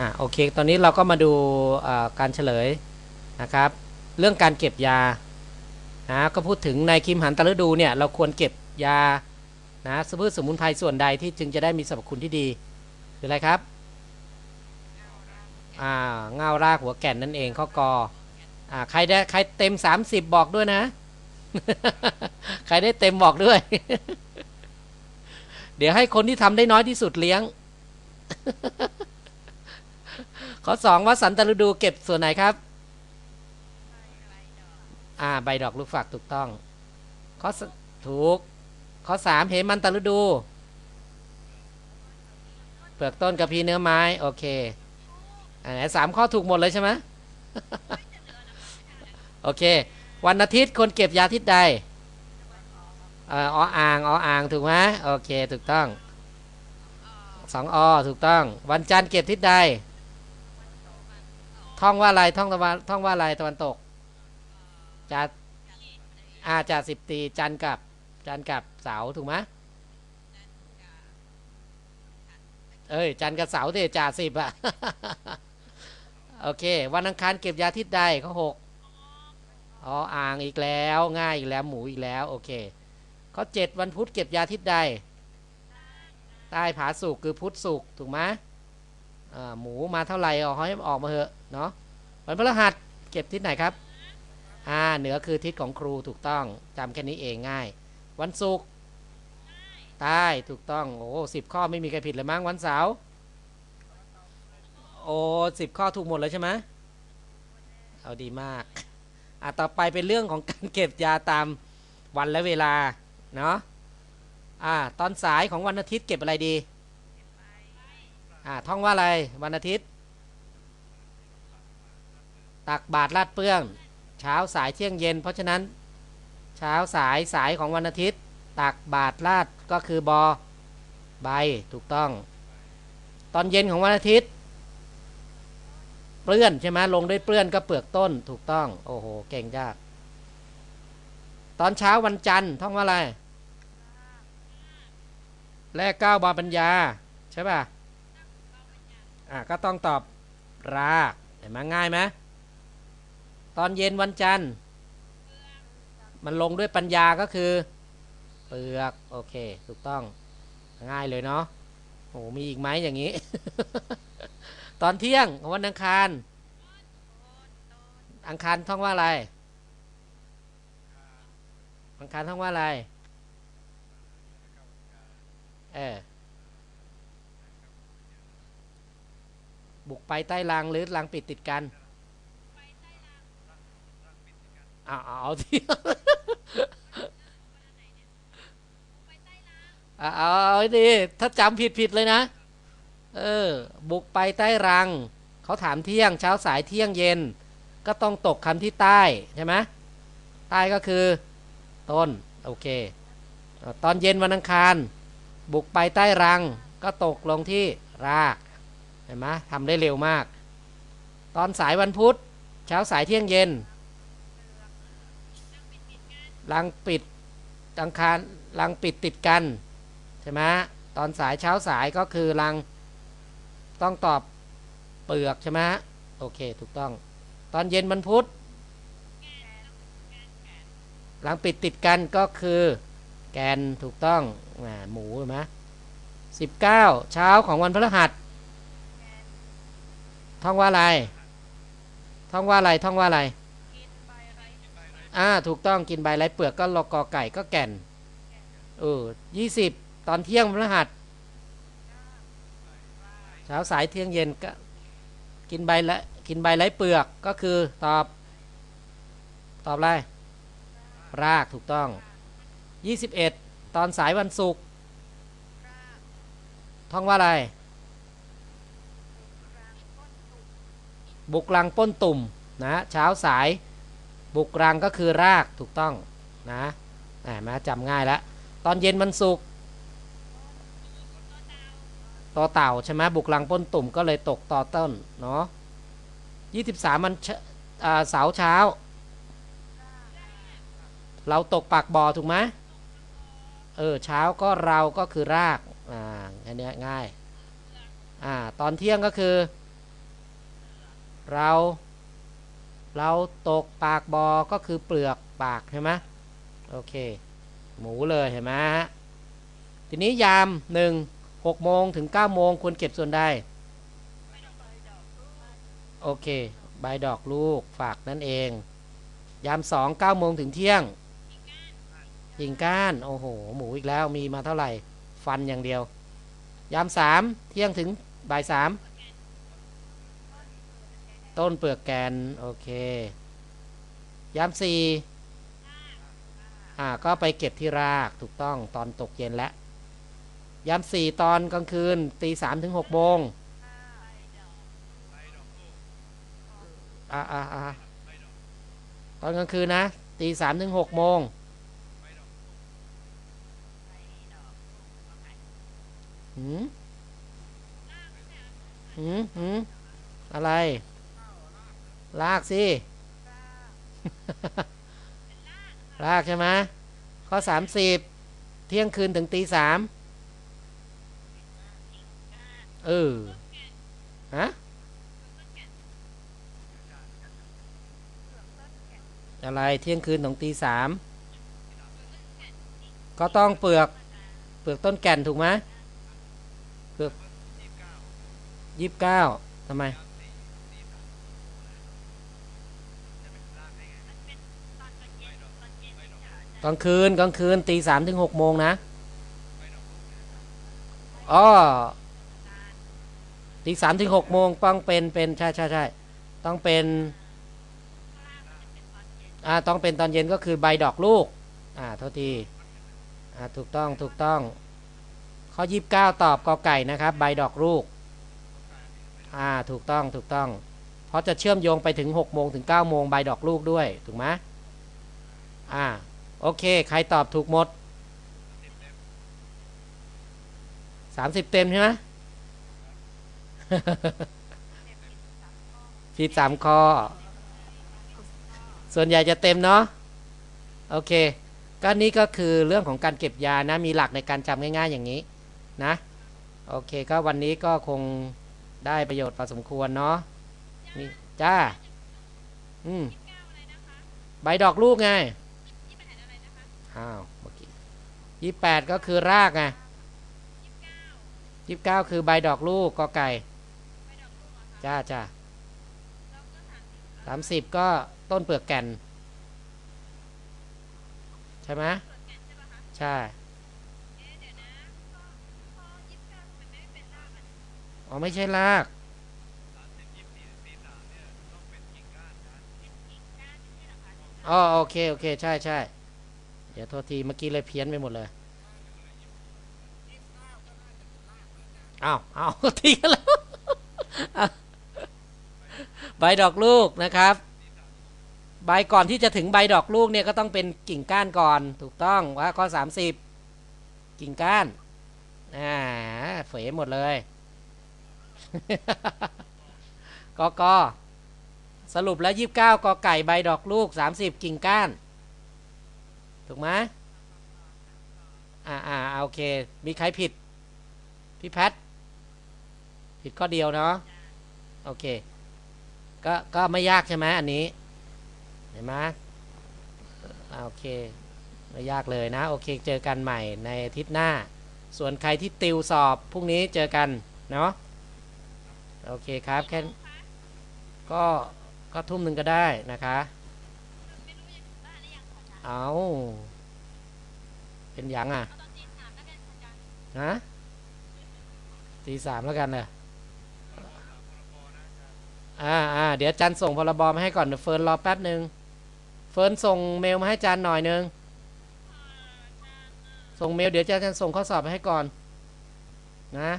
อะโอเค ตอนนี้เราก็มาดูการเฉลยนะครับ เรื่องการเก็บยานะก็พูดถึงในคิมหันตฤดูเนี่ยเราควรเก็บยานะพืชสมุนไพรส่วนใดที่จึงจะได้มีสรรพคุณที่ดีคืออะไรครับอ่าเงารากหัวแก่นนั่นเองข้อกออ่าใครได้ใครเต็ม 30 บอกด้วยนะ ใครได้เต็มบอกด้วย เดี๋ยวให้คนที่ทำได้น้อยที่สุดเลี้ยง ข้อสองว่าสันตฤดูเก็บส่วนไหนครับอ่าใบดอกลูกฝักถูกต้อง ข้อถูก ข้อสามเหมันตฤดู เปลือกต้นกับพีเนื้อไม้ โอเคอันไหนสามข้อถูกหมดเลยใช่ไหมโอเค วันอาทิตย์คนเก็บยาทิศใดเออออ่างออ่างถูกไหมโอเค ถูกต้องสองอถูกต้อง วันจันทร์เก็บทิศใด ท่องว่าอะไรท่องตะวันท่องว่าอะไรตะวันตกจาอาจาสิบตีจันกับจันกับเสาถูกไหมเอ้ยจันกับเสาเดจ่าสิบอะโอเค วันอังคารเก็บยาทิศใดข้อหกอ๋ออ่างอีกแล้วง่ายอีกแล้วหมูอีกแล้วโอเคข้อเจ็ดวันพุธเก็บยาทิศใดใต้ผาสุกคือพุธสุกถูกไหม หมูมาเท่าไหร่เอาให้ออกมาเหอะเนาะวันพฤหัสเก็บทิศไหนครับอ่าเหนือคือทิศของครูถูกต้องจำแค่นี้เองง่าย วันศุกร์ใต้ถูกต้องโอ้สิบข้อไม่มีใครผิดเลยมั้งวันเสาร์โอ้สิบข้อถูกหมดเลยใช่ไหมเอาดีมากอะต่อไปเป็นเรื่องของการเก็บยาตามวันและเวลาเนาะอ่าตอนสายของวันอาทิตย์เก็บอะไรดี อ่าท่องว่าอะไรวันอาทิตย์ ตักบาตรลาดเปื้องเช้าสายเที่ยงเย็น เพราะฉะนั้น เช้าสายสายของวันอาทิตย์ ตักบาตรลาดก็คือบอใบถูกต้อง ตอนเย็นของวันอาทิตย์ เปลื้อนใช่ไหมลงด้วยเปลื้อนก็เปลือกต้นถูกต้อง โอ้โหเก่งจ้าตอนเช้าวันจันทร์ท่องว่าอะไรแรกเก้าบาปัญญา ใช่ป่ะ อะก็ต้องตอบราเห็นไหมง่ายไหมตอนเย็นวันจันทร์ มันลงด้วยปัญญาก็คือ เปลือก โอเค ถูกต้องง่ายเลยเนาะโอ้มีอีกไหมอย่างนี้ ตอนเที่ยงของวันอังคาร อังคารท่องว่าอะไร อังคารท่องว่าอะไร เออ บุกไปใต้รางหรือรางปิดติดกันเอาเอาเอาที่เอาเอาเอาให้ดีถ้าจำผิดผิดเลยนะ เออ บุกไปใต้รัง เขาถามเที่ยงเช้าสายเที่ยงเย็น ก็ต้องตกคำที่ใต้ ใช่ไหมใต้ก็คือ ต้น โอเคเอ่อตอนเย็นวันอังคาร บุกไปใต้รัง ก็ตกลงที่รากเห็นไหมทำได้เร็วมาก ตอนสายวันพุธ เช้าสายเที่ยงเย็นรังปิดอังคารรังปิดติดกันใช่ไหมตอนสายเช้าสายก็คือรังต้องตอบเปลือกใช่ไหมโอเคถูกต้อง ตอนเย็นวันพุธรังปิดติดกันก็คือแกนถูกต้องหมหมูเห็นไหมสิบเก้าเช้าของวันพฤหัส ท่องว่าอะไร ท่องว่าอะไร ท่องว่าอะไร อ่า ถูกต้อง กินใบไรเปลือกก็ลอกอไก่ก็แก่น เออยี่สิบ ตอนเที่ยงพฤหัสเช้าสายเที่ยงเย็นก็ กินใบละ กินใบไรเปลือก ก็คือตอบ ตอบอะไร ราก ถูกต้องยี่สิบเอ็ด ตอนสายวันศุกร์ ท่องว่าอะไร บุกรังป้นตุ่มนะเช้าสายบุกรังก็คือรากถูกต้องนะแหมมาจำง่ายแล้วตอนเย็นมันสุกต่อเต่าใช่ไหมบุกรังป้นตุ่มก็เลยตกต่อต้นเนาะยี่สิบสามมันเช้าเสาเช้า เราตกปากบ่อถูกไหมเออเช้าก็เราก็คือรากอ่าอันนี้ง่ายอ่าตอนเที่ยงก็คือ เราเราตกปากบอก็คือเปลือกปากใช่ไหมโอเค หมูเลยเห็นไหมฮะทีนี้ยามหนึ่งหกโมงถึงเก้าโมงควรเก็บส่วนใดโอเค ใบดอกลูกฝากนั่นเอง ยามสองเก้าโมงถึงเที่ยงยิงก้าน โอ้โห หมูอีกแล้วมีมาเท่าไหร่ ฟันอย่างเดียว ยามสามเที่ยงถึงบ่ายสาม ต้นเปลือกแกน โอเค ยามสี่อ่าก็ไปเก็บที่รากถูกต้องตอนตกเย็นแล้วยามสี่ตอนกลางคืนตีสามถึงหกโมงอ่าอ่าอ่าตอนกลางคืนนะตีสามถึงหกโมงหืมหืมหืมอะไร ลากสิ ลากใช่ไหมข้อสามสิบเที่ยงคืนถึงตีสามเออ ฮะ อะไรเที่ยงคืนถึงตีสามก็ต้องเปลือก เปลือกต้นแก่นถูกไหมเปลือกยี่สิบเก้าทำไม กลางคืนกลางคืนตีสามถึงหกโมงนะอ๋อตีสามถึงหกโมงต้องเป็นเป็นใช่ใช่ใช่ต้องเป็นอ่าต้องเป็นตอนเย็นก็คือใบดอกลูกอ่าโทษทีอ่าถูกต้องถูกต้อง ข้อยีิบเก้าตอบกอไก่นะครับ ใบดอกลูกอ่าถูกต้องถูกต้อง เพราะจะเชื่อมโยงไปถึง6โมงถึง9โมงใบดอกลูกด้วย ถูกไหมอ่า โอเค ใครตอบถูกหมดสามสิบเต็มใช่ไหมผิดสามข้อ ส่วนใหญ่จะเต็มเนาะ โอเค ก็นี่ก็คือเรื่องของการเก็บยานะ มีหลักในการจำง่ายๆอย่างนี้นะ โอเค ก็วันนี้ก็คงได้ประโยชน์พอสมควรเนาะ นี่ จ้า อืม ใบดอกลูกไง อ้าวเมื่อกี้ยี่แปดก็คือรากไงยี่สิบเก้าคือใบดอกลูกกอไก่จ้าจ้าสามสิบก็ต้นเปลือกแก่น ใช่ไหมใช่อ๋อไม่ใช่รากอ๋อโอเค โอเค ใช่ใช่ เดี๋ยวโทษทีเมื่อกี้เลยเพี้ยนไปหมดเลยอ้าวอ้าวทีกันแล้วใบดอกลูกนะครับ ใบก่อนที่จะถึงใบดอกลูกเนี่ยก็ต้องเป็นกิ่งก้านก่อนถูกต้องว่าข้อสามสิบกิ่งก้านอ่าเฟยหมดเลยกอกสรุปแล้วยี่สิบเก้ากอไก่ใบดอกลูกสามสิบกิ่งก้าน ถูกไหมอ่าอ่าโอเค มีใครผิด พี่แพท ผิดข้อเดียวเนาะ โอเค ก็ ก็ไม่ยากใช่ไหมอันนี้ เห็นไหมอ่าโอเค ไม่ยากเลยนะ โอเค เจอกันใหม่ในอาทิตย์หน้า ส่วนใครที่ติวสอบพรุ่งนี้เจอกัน เนาะ โอเคครับ แค่ ก็ ก็ทุ่มหนึ่งก็ได้นะคะ เอาเป็นหยังอะฮะตีสามแล้วกันเลยอ่าอ่าเดี๋ยวจันส่งพรบมาให้ก่อนเฟิร์นรอแป๊บหนึ่งเฟิร์นส่งเมลมาให้จันหน่อยหนึงส่งเมลเดี๋ยวจันจะส่งข้อสอบมาให้ก่อน นะ